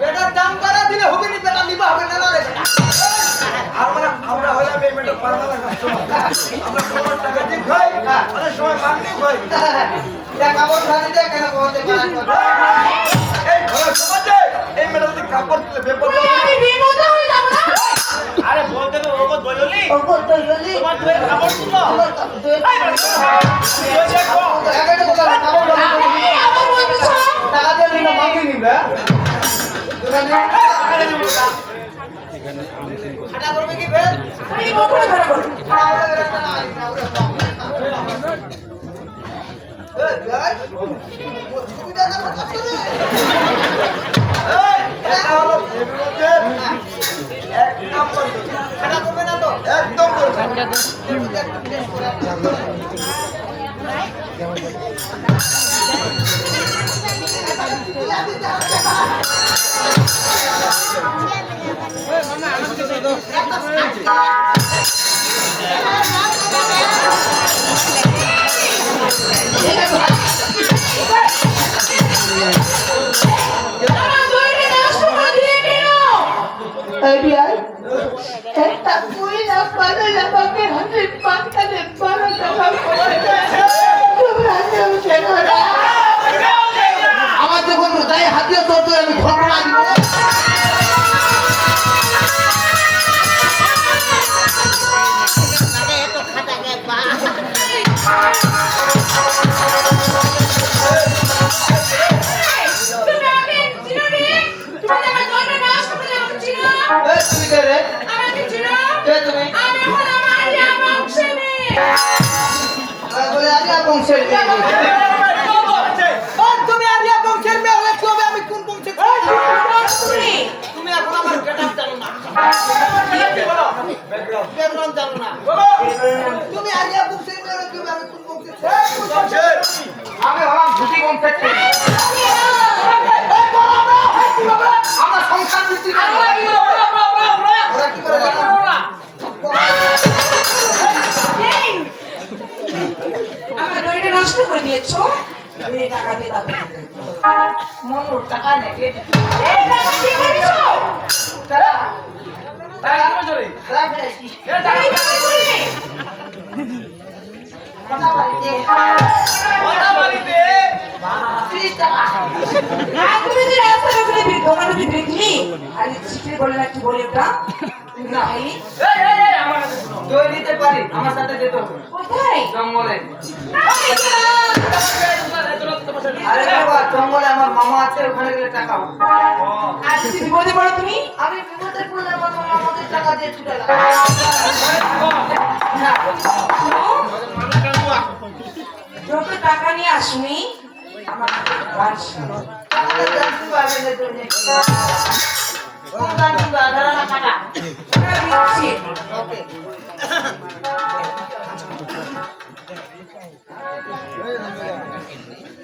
Better দাম বাড়া দিলে হবে নি বেটা নিবা হবে না রে আমরা আমরা হইলাম এই মেয়েটা না আমরা সময় টাকা দিই ভাই আরে সময় মাগনি ভাই দেখ কাপড় খালি দে কেন বলতে পারা এই মেয়েটা যদি কাপড় দিলে বেপর আরে বলতে তো ওগো দইলি ওপর তো তোমার Thank you. Yeah, Yeah. টাকা দিয়ে দাও মনুর টাকা নেই দিয়ে করেছ চলে কথা বাড়িতে ওটা বাড়িতে তুমি যে রাস্তার ওখানে দোকানে দেখলি আর বলে না কি বলে ওটা আমার সাথে যেতে। কোথায়? জঙ্গলে আমি আরে বাবা জঙ্গলে আমার মামা আছে ওখানে গেলে টাকা হবে। আর যদি বিপদে পড়ো তুমি? আমি বিপদে পড়লে আমার মামা আমাদের টাকা দিয়ে ছুটে যত টাকা নিয়ে আসুনি আমার গান শোনো। জানতে পারবে না তুমি ওকে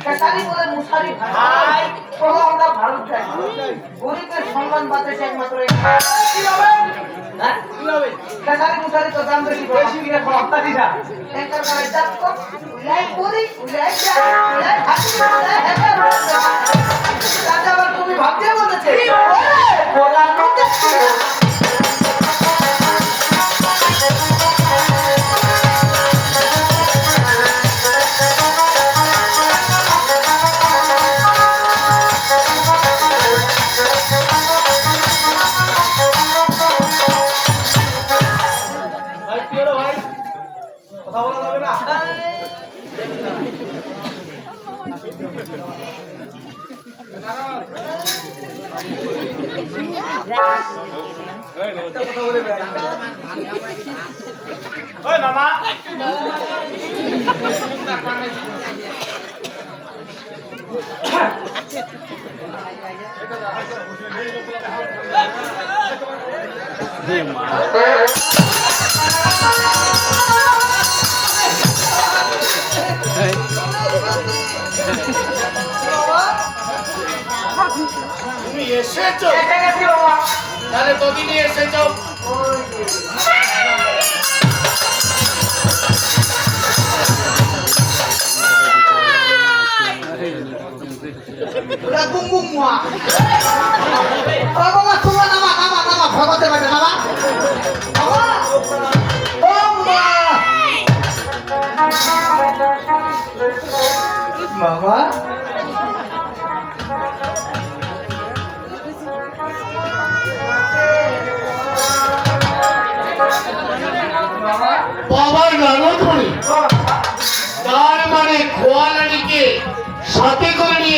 খেসারি বলে মুসারি ভাই। প্রভু আমরা ভারত চাই গরিবের সম্মান বাঁচাইছে একমাত্র হ্যাঁ? খেসারি মুসারি তো দাম বেশি বেশি কিনে খরচটা দিছা এঙ্কার করে যাক তো উলাই করি উলাই যা উলাই হাসি উলাই হেঁটে রাজা আবার তুমি ভাবতে বলেছে। বলা? নতে একটা কথা তুমি এসেছ? তাহলে কদিনই এসেছ। ওরা বুম বুম মুয়া। ও বাবা তোমরা নামা নামা নামা ভগতে বাইরে নামা। বাবা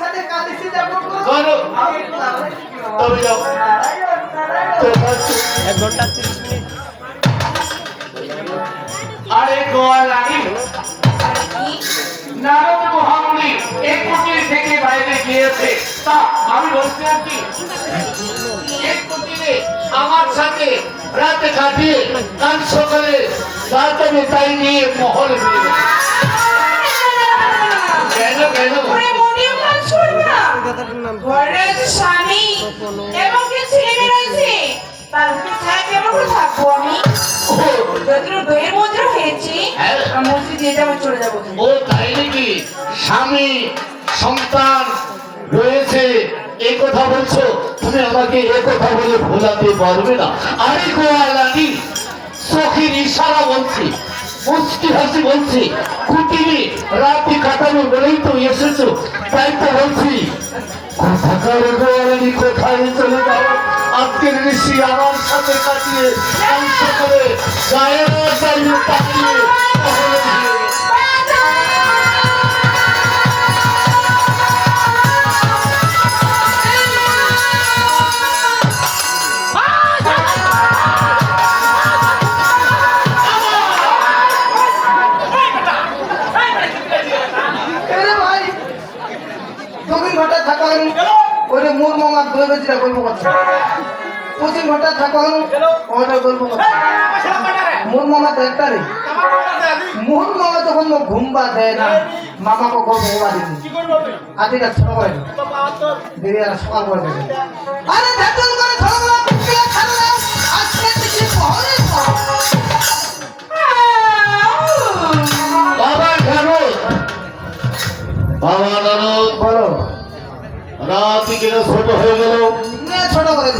সাথে কালিসি যাব করো তবে যাও। আরে নারদ মহামুনি এক কুটির থেকে বাইরে গিয়েছে। তা আমি বলছি আর এক কুটিরে আমার সাথে রাতে কাটিয়ে কাল সকালে রাতে তাই নিয়ে মহল ফিরে কেন কেন? ওরে মনেও কাজ করবে না ঘরে আছে স্বামী এবং কি ছেলে মেয়ে রয়েছে, তার ছাড়া কেমন করে থাকব আমি। যতটুকু দইয়ের মধ্যে হয়েছে হ্যাঁ। মসজিদ দিয়ে যাব চলে যাব। ও, তাই নাকি? স্বামী, সন্তান রয়েছে এই কথা বলছো? তুমি আমাকে এ কথা বলে ভোলাতে পারবে না। আরে গোয়ালানি চোখের ইশারা বলছি। মুষ্টি হাসি বলছি। কুটিরে রাতে কাটানো বলেই তো এসেছ, তাই তো বলছি। কোথাকার গোয়ালি কোথায় চলে যাও আজকের ঋষি আমার সাথে কাটিয়ে আমি সকালে গায়ের তাকিয়ে দুই বেশিটা গল্প করছে পঁচিশ ঘণ্টা থাকো ওটা গল্প করছে মোর মামা তো একটা রে। মোহন মামা যখন মোক ঘুমবা দেয় না মামাকে ঘর ঘুমা দিবি আদিটা ছোট করে দিদি আর সকাল করে দেবে। আরে ধাতুল করে ছাড়লাম আজকে থেকে বাবা বাবা বলো। রাত কেন ছোট হয়ে গেল। নে ছোট করে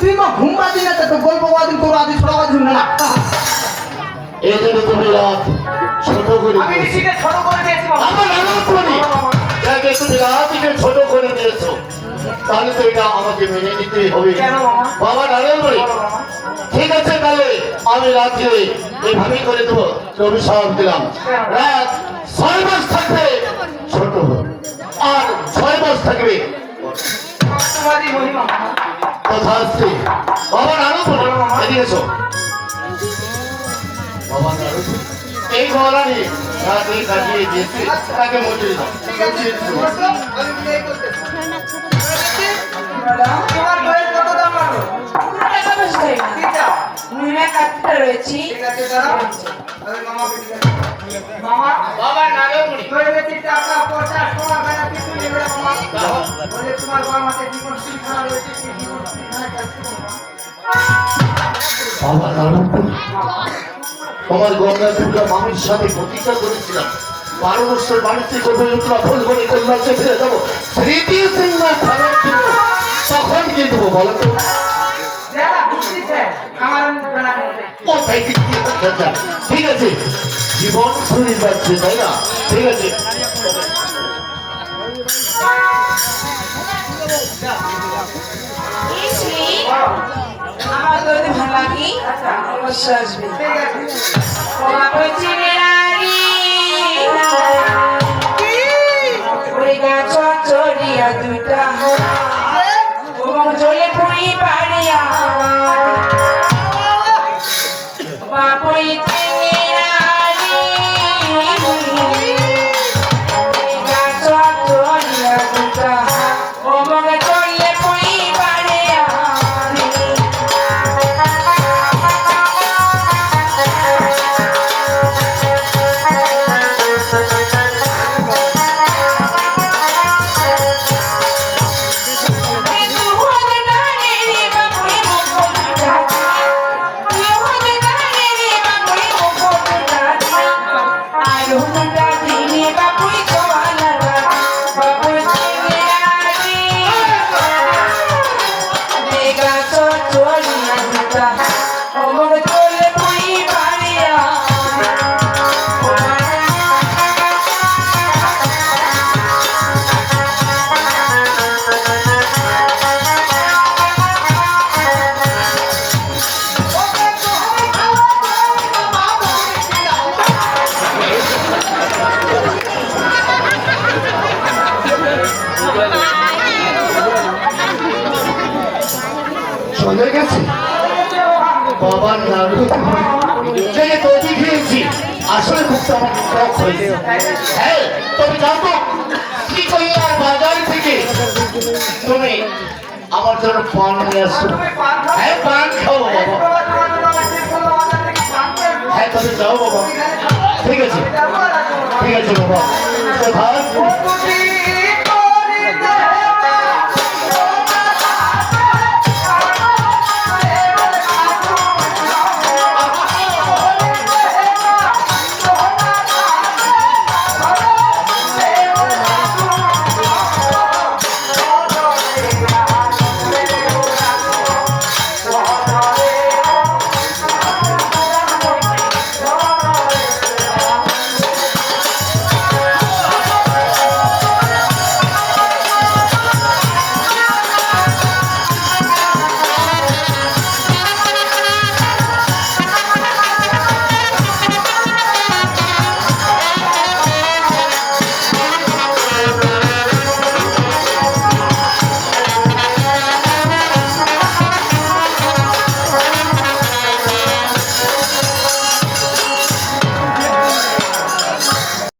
তুই মা ঘুমবা দিন না তো গল্প বাদিন তোর আদি ছোট করে দিন না। এই জন্য তুমি রাত ছোট করে আমি। নিজেকে ছোট করে দিয়েছি। আমার নারদ বলি যাকে তুমি রাতকে ছোট করে দিয়েছ। তাহলে তো এটা আমাকে মেনে নিতেই হবে। কেন? বাবা? নারদ বলি ঠিক আছে তাহলে আমি রাত্রে এইভাবেই করে দেবো। সাহেব দিলাম। রাত ছয় মাস থাকবে ছোট। আর ছয় মাস থাকবে। কথা আসছে বাবা নারদ এসো বাবা নারদ এই ঘরানি রাতে কাটিয়ে দিয়েছে তাকে মজুরি দাও। কাটতে রয়েছি। ঠিক আছে, দাঁড়াও। আমি মামাকে দিয়ে আসছি। মামা, বাবা নারদ বলি দই বেশি টাকা, পয়সা, সোনা, গয়না কিছু নেবে না, মামা। বলে, তোমার বাবা মাকে জীবন শিক্ষা রয়েছে, সেই জীবন শিক্ষায় যাচ্ছি, মামা। বাবা নারদ বলি তোমার গঙ্গা দুর্গা মামির সাথে প্রতিজ্ঞা করেছিলাম। বারো বছর বাড়িতে করবে উত্তরা ফুল করে কন্যাকে ফিরে যাব? তৃতীয় সিংহ তখন কি দেবো বলো তো? ঠিক আছে জীবন শরীর যাচ্ছে তাই না? ঠিক আছে। আমার যদি ভালো লাগে? অবশ্যই আসবে। চড়িয়া দুটা জলে পুরি পাড়িয়া। চলে গেছে বাবার নাড়ু তৈরি খেয়েছি, আসলে হ্যাঁ তবে জানো কি কইয়ার বাজার থেকে তুমি আমার জন্য পান নিয়ে আসো তুমি? হ্যাঁ পান। হ্যাঁ তবে যাও বাবা ঠিক আছে। ঠিক আছে বাবা